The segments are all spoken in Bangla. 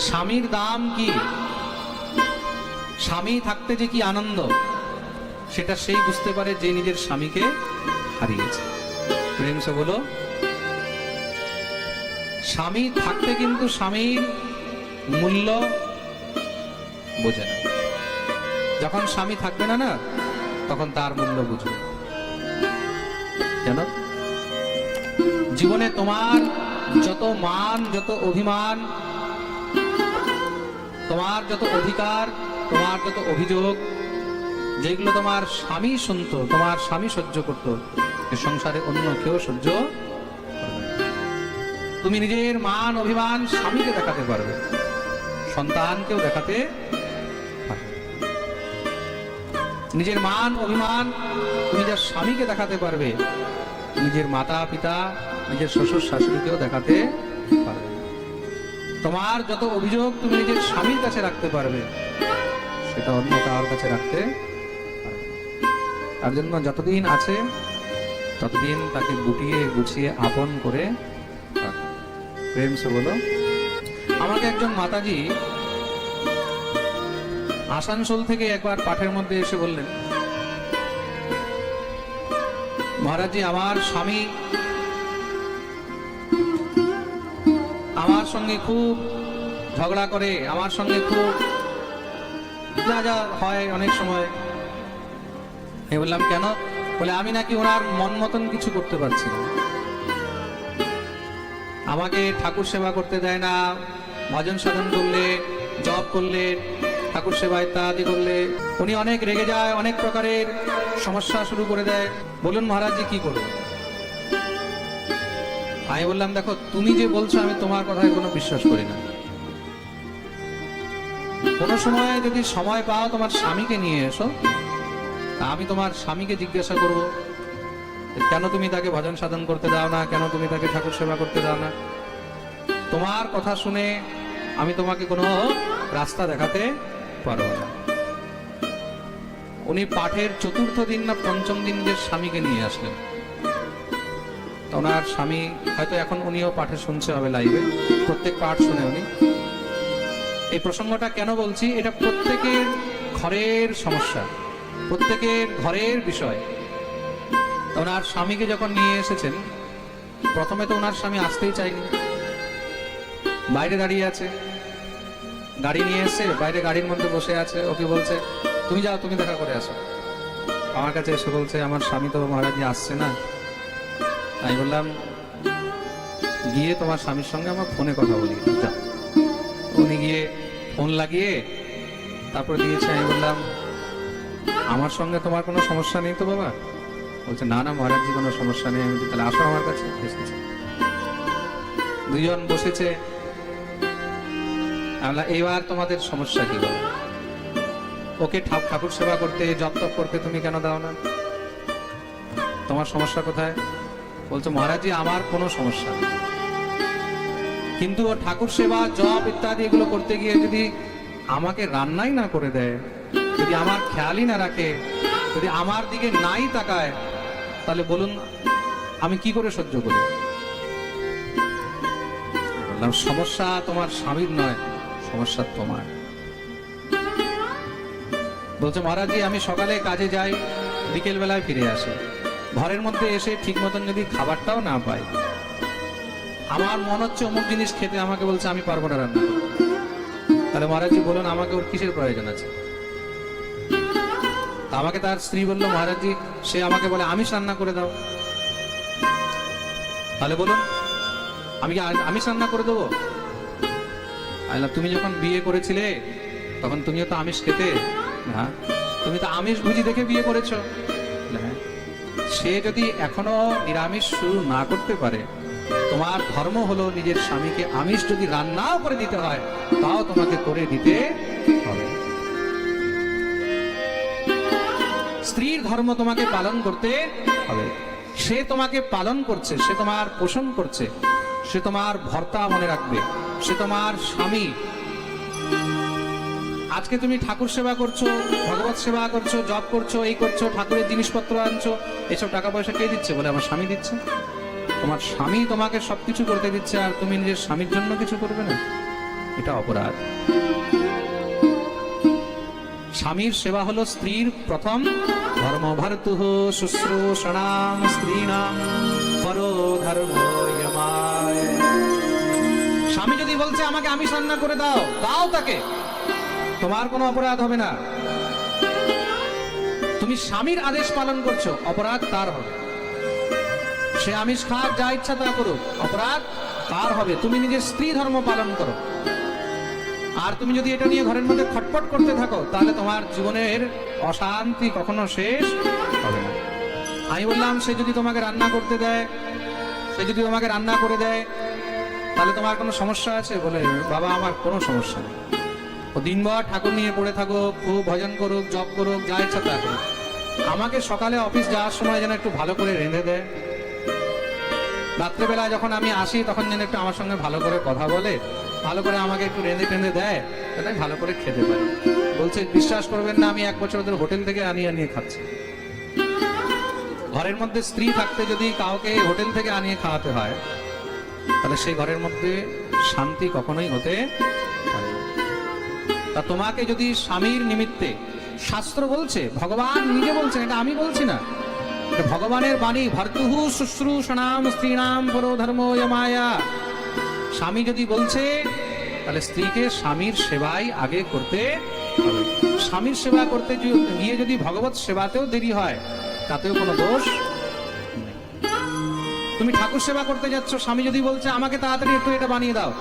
স্বামীর দাম কি? স্বামী থাকতে যে কি আনন্দ? সেটা সেই বুঝতে পারে যে নিজের স্বামীকে হারিয়েছে। প্রেম সে বলো, স্বামী থাকতে কিন্তু স্বামীর মূল্য বোঝে না। যখন স্বামী থাকবে না না, তখন তার মূল্য বুঝবে। কেন? জীবনে তোমার যত মান, যত অভিমান তোমার যত অধিকার, তোমার যত অভিযোগ, যেগুলো তোমার স্বামী শুনতো, তোমার স্বামী সহ্য করত সংসারে অন্য কেউ সহ্য তুমি নিজের মান, অভিমান স্বামীকে দেখাতে পারবে, সন্তানকেও দেখাতে নিজের মান, অভিমান তুমি যার স্বামীকে দেখাতে পারবে, নিজের মাতা পিতা নিজের শ্বশুর শাশুড়িকেও দেখাতে। তোমার যত অভিযোগ তুমি নিজের স্বামীর কাছে রাখতে পারবে, সেটা অন্য কারোর কাছে রাখতে তার জন্য যতদিন আছে, ততদিন তাকে গুটিয়ে, গুছিয়ে, আপন করে প্রেম সে বলো। আমাকে একজন মাতাজি আসানসোল থেকে একবার পাঠের মধ্যে এসে বললেন, মহারাজজি, আমার স্বামী সঙ্গে খুব ঝগড়া করে, আমার সঙ্গে খুব যা হয় অনেক সময়। বললাম, কেন? বলে, আমি নাকি ওনার মন মতন কিছু করতে পারছি না। আমাকে ঠাকুর সেবা করতে দেয় না, ভজন সাধন করলে, জপ করলে, ঠাকুর সেবা ইত্যাদি করলে। উনি অনেক রেগে যায়, অনেক প্রকারের সমস্যা শুরু করে দেয়। বলুন মহারাজজি কি করব আমি বললাম, দেখো, তুমি যে বলছো, আমি তোমার কথায় কোনো বিশ্বাস করি না। কোনো সময় যদি সময় পাও তোমার স্বামীকে নিয়ে এসো আমি তোমার স্বামীকে জিজ্ঞাসা করব কেন তুমি তাকে ভজন সাধন করতে দাও না? কেন তুমি তাকে ঠাকুর সেবা করতে দাও না? তোমার কথা শুনে আমি তোমাকে কোনো রাস্তা দেখাতে পারব না। উনি পাঠের চতুর্থ দিন না পঞ্চম দিন যে স্বামীকে নিয়ে আসলেন ওনার স্বামী, হয়তো এখন উনিও পাঠে শুনছে হবে লাইভে প্রত্যেক পাঠ শুনে উনি। এই প্রসঙ্গটা কেন বলছি? এটা প্রত্যেকের ঘরের সমস্যা, প্রত্যেকের ঘরের বিষয়। ওনার স্বামীকে যখন নিয়ে এসেছেন, প্রথমে তো ওনার স্বামী আসতেই চায়নি। বাইরে দাঁড়িয়ে আছে। গাড়ি নিয়ে এসে বাইরে গাড়ির মধ্যে বসে আছে। ওকে বলছে, তুমি যাও, তুমি দেখা করে আসো। আমার কাছে এসে বলছে, আমার স্বামী তো মহারাজি আসছে না। আমি বললাম গিয়ে তোমার স্বামীর সঙ্গে আমার ফোনে কথা বলি। উনি গিয়ে ফোন লাগিয়ে তারপর দিয়েছে আমি বললাম আমার সঙ্গে তোমার কোনো সমস্যা নেই তো বাবা? বলছে না না মহারাজজি কোনো সমস্যা নেই। আমি তাহলে আসো আমার কাছে। এসেছে দুজন বসেছে। আমি বললাম, এবার তোমাদের সমস্যা কি বলো ওকে ঠাক- ঠাকুর সেবা করতে জপ তপ করতে তুমি কেন দাও না? তোমার সমস্যা কোথায়? বলছে মহারাজজি আমার কোনো সমস্যা নেই। কিন্তু ঠাকুর সেবা, জপ ইত্যাদি এগুলো করতে গিয়ে যদি আমাকে রান্নাই না করে দেয়, যদি আমার খেয়ালই না রাখে, যদি আমার দিকে নাই তাকায়, তাহলে বলুন, আমি কি করে সহ্য করি? বললাম, সমস্যা তোমার স্বামীর নয়, সমস্যা তোমার। বলছে মহারাজজি আমি সকালে কাজে যাই বিকেল বেলায় ফিরে আসি। ঘরের মধ্যে এসে ঠিক মতন যদি খাবারটাও না পাই, আমার মন হচ্ছে অমুক জিনিস খেতে, আমাকে বলছে আমি পারব না রান্না। তাহলে মহারাজজি বলুন, আমাকে ওর কিসের প্রয়োজন আছে আমাকে তার স্ত্রী বলল মহারাজজি সে আমাকে বলে, আমিষ রান্না করে দাও তাহলে বলুন, আমি কি আমিষ রান্না করে দেবো তুমি যখন বিয়ে করেছিলে, তখন তুমিও তো আমিষ খেতে হ্যাঁ তুমি তো আমিষ ভুজি দেখে বিয়ে করেছ। সে যদি এখনও নিরামিষ শুরু না করতে পারে, তোমার ধর্ম হলো নিজের স্বামীকে আমিষ যদি রান্নাও করে দিতে হয়, তাও তোমাকে করে দিতে হবে। স্ত্রীর ধর্ম তোমাকে পালন করতে হবে। সে তোমাকে পালন করছে, সে তোমার পোষণ করছে, সে তোমার ভর্তা মনে রাখবে, সে তোমার স্বামী আজকে তুমি ঠাকুর সেবা করছ, ভগবত সেবা করছ জব করছ, এই করছ, ঠাকুরের জিনিসপত্র আনছো, এসব টাকা পয়সা কে দিচ্ছে বলে আমার স্বামী দিচ্ছে? তোমার স্বামী তোমাকে সবকিছু করতে দিচ্ছে আর তুমি নিজের স্বামীর জন্য কিছু করবে না? এটা অপরাধ। স্বামীর সেবা হলো স্ত্রীর প্রথম ধর্ম ভর্তুহ শুশ্রূষণাম স্ত্রীণাম পরো ধর্ম। স্বামী যদি বলছে আমাকে আমি রান্না করে দাও দাও তাকে। তোমার কোনো অপরাধ হবে না। তুমি স্বামীর আদেশ পালন করছ, অপরাধ তার হবে। সে আমিষ খাক, যা ইচ্ছা তা করুক, অপরাধ তার হবে। তুমি নিজের স্ত্রী ধর্ম পালন করো। আর তুমি যদি এটা নিয়ে ঘরের মধ্যে খটপট করতে থাকো, তাহলে তোমার জীবনের অশান্তি কখনো শেষ হবে না। আমি বললাম, সে যদি তোমাকে রান্না করতে দেয়, সে যদি তোমাকে রান্না করে দেয়, তাহলে তোমার কোনো সমস্যা আছে? বলে, বাবা, আমার কোনো সমস্যা নেই। দিনভর ঠাকুর নিয়ে পড়ে থাকুক খুব ভজন করুক, জপ করুক, যা ইচ্ছা তা আমাকে সকালে অফিস যাওয়ার সময় যেন একটু ভালো করে রেঁধে দেয়। রাত্রেবেলা যখন আমি আসি, তখন যেন একটু আমার সঙ্গে ভালো করে কথা বলে, ভালো করে আমাকে একটু রেঁধে টেঁধে দেয় আমি ভালো করে খেতে পারি। বলছে, বিশ্বাস করবেন না, আমি এক বছর ধরে হোটেল থেকে আনিয়ে আনিয়ে খাচ্ছি। ঘরের মধ্যে স্ত্রী থাকতে যদি কাউকে হোটেল থেকে আনিয়ে খাওয়াতে হয়, তাহলে সেই ঘরের মধ্যে শান্তি কখনোই হতে। তা তোমাকে যদি স্বামীর নিমিত্তে শাস্ত্র বলছে, ভগবান নিজে বলছেন, এটা আমি বলছি না। ভগবানের বাণী, ভর্তুহু শুশ্রূষণাম স্ত্রীণাম পরো ধর্ম মায়া স্বামী যদি বলছে, তাহলে স্ত্রীকে স্বামীর সেবাই আগে করতে স্বামীর সেবা করতে গিয়ে যদি ভগবত সেবাতেও দেরি হয়, তাতেও কোনো দোষ তুমি ঠাকুর সেবা করতে যাচ্ছ, স্বামী যদি বলছে, আমাকে তাড়াতাড়ি একটু এটা বানিয়ে দাও।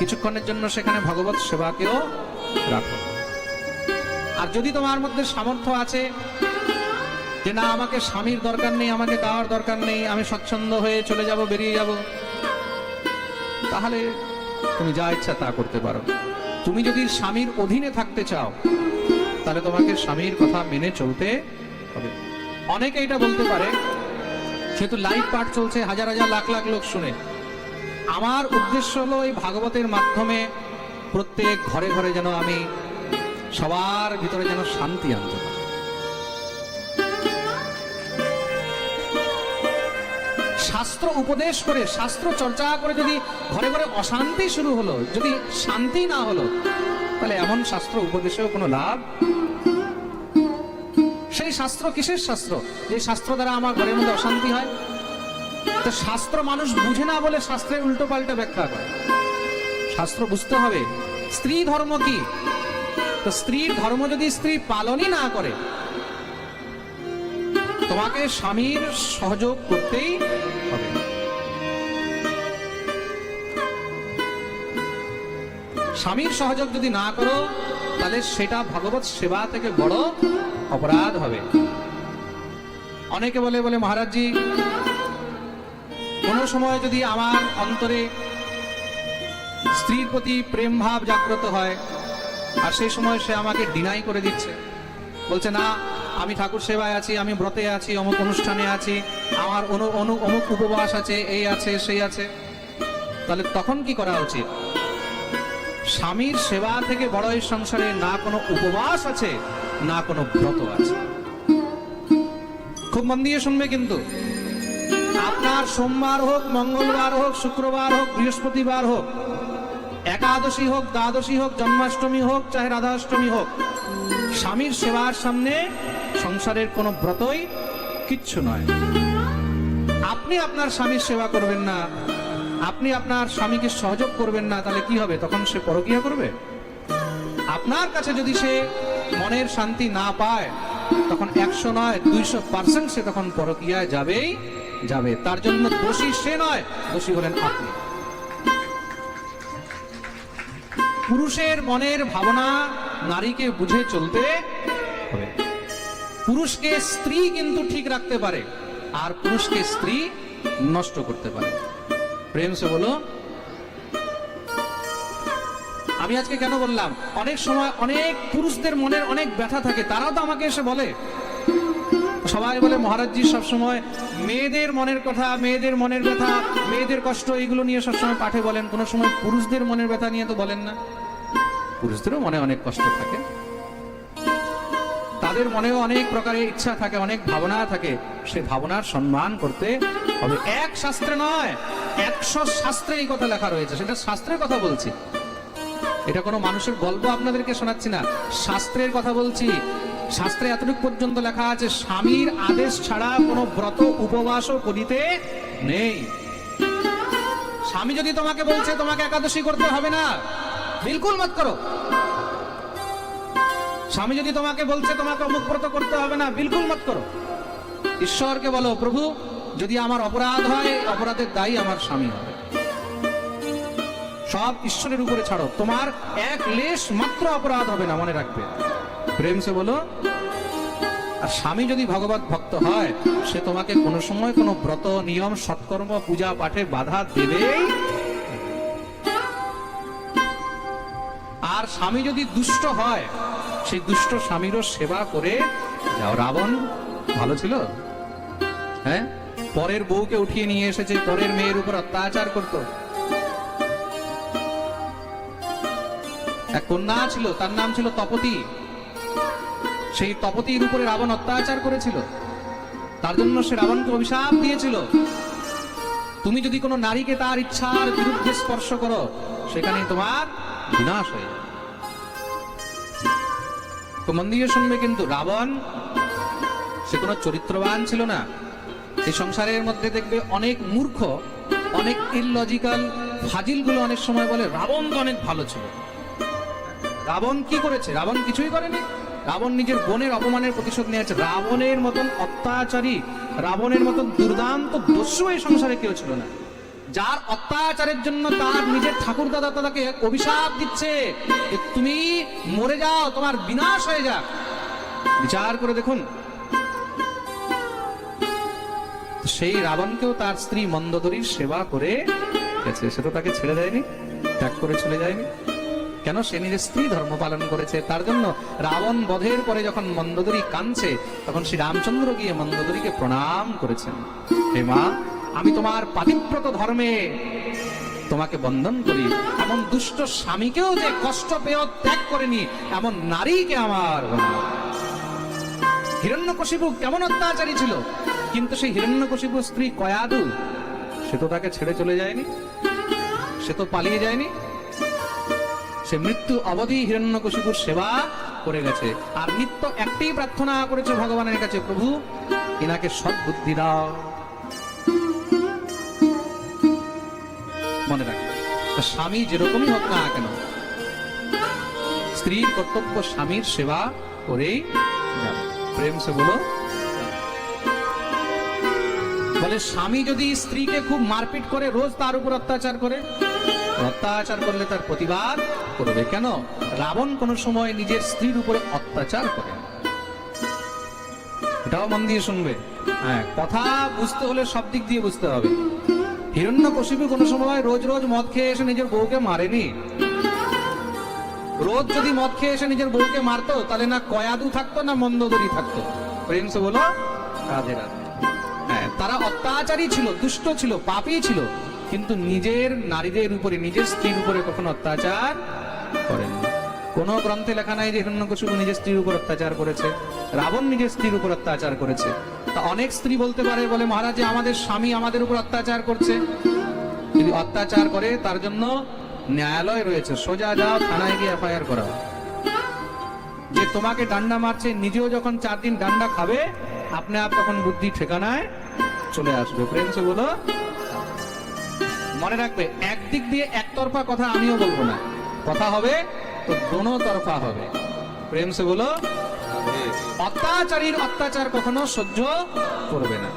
কিছুক্ষণের জন্য সেখানে ভগবত সেবাকেও রাখো। আর যদি তোমার মধ্যে সামর্থ্য আছে যে না, আমাকে স্বামীর দরকার নেই, আমাকে দেওয়ার দরকার নেই, আমি স্বচ্ছন্দ হয়ে চলে যাব, বেরিয়ে যাব, তাহলে তুমি যা ইচ্ছা তা করতে পারো। তুমি যদি স্বামীর অধীনে থাকতে চাও, তাহলে তোমাকে স্বামীর কথা মেনে চলতে হবে। অনেকে এটা বলতে পারে, যেহেতু লাইভ পাঠ চলছে, হাজার হাজার লাখ লাখ লোক শুনে। আমার উদ্দেশ্য হলো এই ভাগবতের মাধ্যমে প্রত্যেক ঘরে ঘরে যেন আমি সবার ভিতরে যেন শান্তি আনতে পারি। শাস্ত্র উপদেশ করে, শাস্ত্র চর্চা করে যদি ঘরে ঘরে অশান্তি শুরু হলো, যদি শান্তি না হলো, তাহলে এমন শাস্ত্র উপদেশেও কোনো লাভ? সেই শাস্ত্র কিসের শাস্ত্র? যে শাস্ত্র দ্বারা আমার ঘরের মধ্যে অশান্তি হয়? তো শাস্ত্র মানুষ বুঝে না বলে শাস্ত্রের উল্টো পাল্টা ব্যাখ্যা করে। শাস্ত্র বুঝতে হবে, স্ত্রী ধর্ম কি? তো স্ত্রীর ধর্ম যদি স্ত্রী পালনই না করে, তোমাকে স্বামীর সহযোগ করতেই হবে। স্বামীর সহযোগ যদি না করো, তাহলে সেটা ভগবত সেবা থেকে বড় অপরাধ হবে। অনেকে বলে বলে মহারাজজি কোনো সময় যদি আমার অন্তরে স্ত্রীর প্রতি প্রেম ভাব জাগ্রত হয়, আর সেই সময় সে আমাকে ডিনাই করে দিচ্ছে, বলছে, না, আমি ঠাকুর সেবায় আছি, আমি ব্রতে আছি, অমুক অনুষ্ঠানে আছি, আমার অনু অনু, অমুক উপবাস আছে, এই আছে, সেই আছে। তাহলে তখন কি করা উচিত? স্বামীর সেবা থেকে বড় এই সংসারে না কোনো উপবাস আছে, না কোনো ব্রত আছে। খুব মন দিয়ে শুনবে কিন্তু। আপনার সোমবার হোক, মঙ্গলবার হোক, শুক্রবার হোক, বৃহস্পতিবার হোক, একাদশী হোক, দ্বাদশী হোক, জন্মাষ্টমী হোক, চাহে রাধাষ্টমী হোক, স্বামীর সেবার সামনে সংসারের কোনো ব্রতই কিচ্ছু নয়। আপনি আপনার স্বামীর সেবা করবেন না, আপনি আপনার স্বামীকে সহযোগ করবেন না, তাহলে কি হবে? তখন সে পরকিয়া করবে? আপনার কাছে যদি সে মনের শান্তি না পায়, তখন একশো নয়, দুইশো পার্সেন্ট সে তখন পরকিয়ায় যাবেই যাবে। তার জন্য দোষী সে নয়, দোষী হলেন আপনি। পুরুষের মনের ভাবনা নারীকে বুঝে চলতে হবে। পুরুষকে স্ত্রী কিন্তু ঠিক রাখতে পারে, আর পুরুষকে স্ত্রী নষ্ট করতে পারে। প্রেম সে বলো, আমি আজকে কেন বললাম? অনেক সময় অনেক পুরুষদের মনের অনেক ব্যথা থাকে, তারাও তো আমাকে এসে বলে। সবাই বলে, মহারাজজি সবসময় মেয়েদের মনের কথা, মেয়েদের মনের ব্যথা, মেয়েদের কষ্ট, এগুলো নিয়ে সবসময় পাঠে বলেন। কোনো সময় পুরুষদের মনের ব্যথা নিয়ে তো বলেন না। পুরুষদেরও মনে অনেক কষ্ট থাকে। তাদের মনেও অনেক প্রকারের ইচ্ছা থাকে, অনেক ভাবনা থাকে। সে ভাবনার সম্মান করতে হবে। এক শাস্ত্রে নয়, একশো শাস্ত্রে এই কথা লেখা রয়েছে। সেটা শাস্ত্রের কথা বলছি। এটা কোনো মানুষের গল্প আপনাদেরকে শোনাচ্ছি না। শাস্ত্রের কথা বলছি। শাস্ত্রে এতটুকু পর্যন্ত লেখা আছে, স্বামীর আদেশ ছাড়া কোনো ব্রত উপবাসও করিতে নেই। স্বামী যদি তোমাকে বলছে, তোমাকে একাদশী করতে হবে না, বিলকুল মত করো। স্বামী যদি তোমাকে বলছে, তোমাকে অমুক ব্রত করতে হবে না, বিলকুল মত করো। ঈশ্বরকে বলো, প্রভু, যদি আমার অপরাধ হয়, অপরাধের দায়ী আমার স্বামী হবে। সব ঈশ্বরের উপরে ছাড়ো। তোমার এক লেশ মাত্র অপরাধ হবে না, মনে রাখবে। প্রেম সে বলো, আর স্বামী যদি ভগবত ভক্ত হয়, সে তোমাকে কোনো সময় কোনো ব্রত, নিয়ম, সৎকর্ম, পূজা পাঠে বাধা দেবে আর স্বামী যদি দুষ্ট হয় সেই দুষ্ট স্বামীরও সেবা করে যাও। রাবণ, ভালো ছিল? হ্যাঁ? পরের বউকে উঠিয়ে নিয়ে এসেছে, পরের মেয়ের উপর অত্যাচার করত। এক কন্যা ছিল, তার নাম ছিল তপতি। সেই তপতির উপরে রাবণ অত্যাচার করেছিল। তার জন্য সে রাবণকে অভিশাপ দিয়েছিল। তুমি যদি কোনো নারীকে তার ইচ্ছার বিরুদ্ধে স্পর্শ করো সেখানে তোমার বিনাশ হয়ে তো মন দিয়ে শুনবে কিন্তু রাবণ, সে কোনো চরিত্রবান ছিল না। এই সংসারের মধ্যে দেখবে অনেক মূর্খ, অনেক ইললজিক্যাল ফাজিলগুলো অনেক সময় বলে রাবণ তো অনেক ভালো ছিল। রাবণ কি করেছে? রাবণ কিছুই করেনি। রাবণ নিজের বোনের অপমানের প্রতিশোধ নিয়েছে। রাবণের মতন অত্যাচারী, রাবণের মতন দুর্দান্ত, দস্যু এই সংসারে কেউ ছিল না। যার অত্যাচারের জন্য তার নিজের ঠাকুর দাদা তাকে অভিশাপ দিচ্ছে তুমি মরে যাও, তোমার বিনাশ হয়ে যাক। বিচার করে দেখুন। সেই রাবণকেও তার স্ত্রী মন্দদরীর সেবা করে সে তো তাকে ছেড়ে দেয়নি, ত্যাগ করে চলে যায়নি। কেন সে নিজের স্ত্রী ধর্ম পালন করেছে? তার জন্য রাবণ বধের পরে যখন মন্দোদরী কাঁদছে, তখন শ্রী রামচন্দ্র গিয়ে মন্দোদরীকে প্রণাম করেছেন। হে মা, আমি তোমার পাতিব্রত ধর্মে তোমাকে বন্ধন করি। এমন দুষ্ট স্বামীকেও যে কষ্ট পেয়েও ত্যাগ করেনি, এমন নারীকে আমার হিরণ্যকশিপু কেমন অত্যাচারী ছিল? কিন্তু সেই হিরণ্যকশিপু স্ত্রী কয়াদু, সে তো তাকে ছেড়ে চলে যায়নি, সে তো পালিয়ে যায়নি। সে মৃত্যু অবধি হিরণ্যকশিপুর সেবা করে গেছে। আর নিত্য একটাই প্রার্থনা করেছে ভগবানের কাছে, প্রভু, এনাকে সদ্বুদ্ধি দাও। মনে রাখবে তা স্বামী যেরকমই হোক না কেন, স্ত্রীর কর্তব্য স্বামীর সেবা করেই প্রেম সে বলো। বলে, স্বামী যদি স্ত্রীকে খুব মারপিট করে, রোজ তার উপর অত্যাচার করে, অত্যাচার করলে তার প্রতিবাদ করবে কেন? রাবণ কোন সময় নিজের স্ত্রীর উপরে অত্যাচার করে। এটাও মন দিয়ে শুনবে। হ্যাঁ কথা বুঝতে হলে সব দিক দিয়ে বুঝতে হবে। হিরণ্য কশিপু কোনো সময় রোজ রোজ মদ খেয়ে এসে নিজের বউকে মারেনি। রোজ যদি মদ খেয়ে এসে নিজের বউকে মারতো, তাহলে না কয়াদু থাকতো, না মন্দোদরি থাকতো। প্রেম বলো, রাধে রাধে। হ্যাঁ তারা অত্যাচারী ছিল, দুষ্ট ছিল, পাপী ছিল। কিন্তু নিজের নারীদের উপরে, নিজের স্ত্রীর উপরে কখনো অত্যাচার করেন কোন গ্রন্থে লেখা নাই যে হিরণ্যকশিপু নিজের স্ত্রীর উপর অত্যাচার করেছে, রাবণ নিজের স্ত্রীর উপর অত্যাচার করেছে। তা অনেক স্ত্রী বলতে পারে, বলে মহারাজ, যে আমাদের স্বামী আমাদের উপর অত্যাচার করছে। যদি অত্যাচার করে, তার জন্য ন্যায়ালয় রয়েছে। সোজা যাও, থানায় গিয়ে এফআইআর করা যে তোমাকে ডান্ডা মারছে, নিজেও যখন চার দিন ডান্ডা খাবে, আপনি আপ তখন বুদ্ধি ঠিকানায় চলে আসবে। প্রেম সে বলো, মনে রাখবে, একদিক দিয়ে একতরফা কথা আমিও বলব না। কথা হবে, তো দোনো তরফা হবে। প্রেম সে বলো, অত্যাচারীর অত্যাচার কখনো সহ্য করবে না।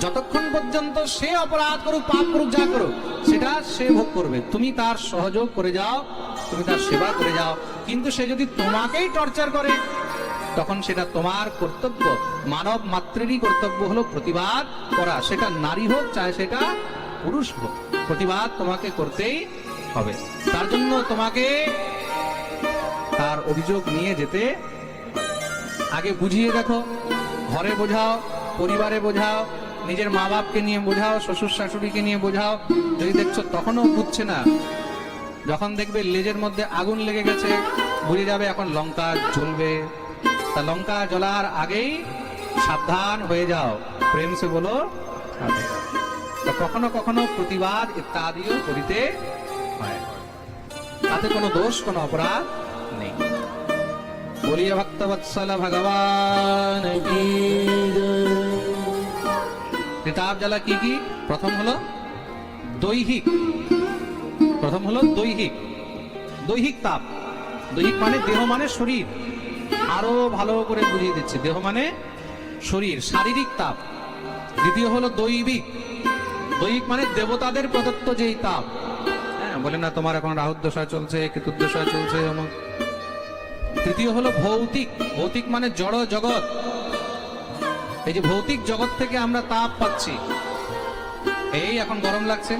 যতক্ষণ পর্যন্ত সে অপরাধ করুক, পাপ করুক, যা করুক, সেটা সে ভোগ করবে। তুমি তার সহযোগ করে যাও, তুমি তার সেবা করে যাও। কিন্তু সে যদি তোমাকেই টর্চার করে, তখন সেটা তোমার কর্তব্য। মানব মাত্রেরই কর্তব্য হলো প্রতিবাদ করা। সেটা নারী হোক চাहे সেটা পুরুষ হোক। প্রতিবাদ তোমাকে করতেই হবে। তার জন্য তোমাকে তার অভিযোগ নিয়ে যেতে আগে বুঝিয়ে দেখো, ঘরে বোঝাও, পরিবারে বোঝাও, নিজের মা বাপকে নিয়ে বোঝাও শ্বশুর শাশুড়িকে নিয়ে বোঝাও। যদি দেখছ তখনও বুঝছে না, যখন দেখবে লেজের মধ্যে আগুন লেগে গেছে, বুঝে যাবে এখন লঙ্কা জ্বলবে। তা লঙ্কা জ্বলার আগেই সাবধান হয়ে যাও। প্রেম সে বলো কখনো কখনো প্রতিবাদ ইত্যাদিও করিতে তাতে কোনো দোষ, কোনো অপরাধ নেই। বলিয়া ভক্তবৎসল ভগবান কি তাপ জ্বালা কি কি? প্রথম হলো দৈহিক। প্রথম হলো দৈহিক। দৈহিক তাপ। দৈহিক মানে দেহ মানে শরীর। আরও ভালো করে বুঝিয়ে দিচ্ছি। দেহ মানে শরীর, শারীরিক তাপ। দ্বিতীয় হলো দৈবিক। দৈহিক মানে দেবতাদের প্রদত্ত যেই তাপ। বলে, না, তোমার এখন রাহুদশা চলছে কেতুর্দশা চলছে, অমুক। তৃতীয় হলো ভৌতিক। ভৌতিক মানে জড় জগৎ। এই যে ভৌতিক জগৎ থেকে আমরা তাপ পাচ্ছি। এই এখন গরম লাগছে।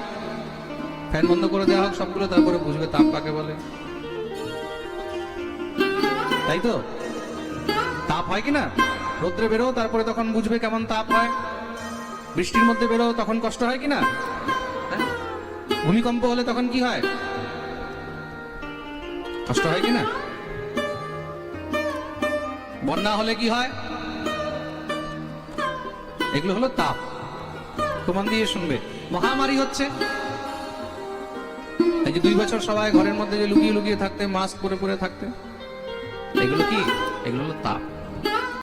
ফ্যান বন্ধ করে দেওয়া হোক সবগুলো, তারপরে বুঝবে তাপ কাকে বলে। তাই তো? তাপ হয় কি না? রোদ্রে বেরো তারপরে তখন বুঝবে কেমন তাপ হয়। বৃষ্টির মধ্যে বেরো তখন কষ্ট হয় কি না? ভূমিকম্প হলে তখন কি হয়? কষ্ট হয় কি না? বন্যা হলে কি হয়? এগুলো হলো তাপ। প্রমাণ দিয়ে শুনবে। মহামারী হচ্ছে। এই যে দুই বছর সবাই ঘরের মধ্যে যে লুকিয়ে লুকিয়ে থাকতে মাস্ক পরে পরে থাকতে, এগুলো কি? এগুলো হলো তাপ।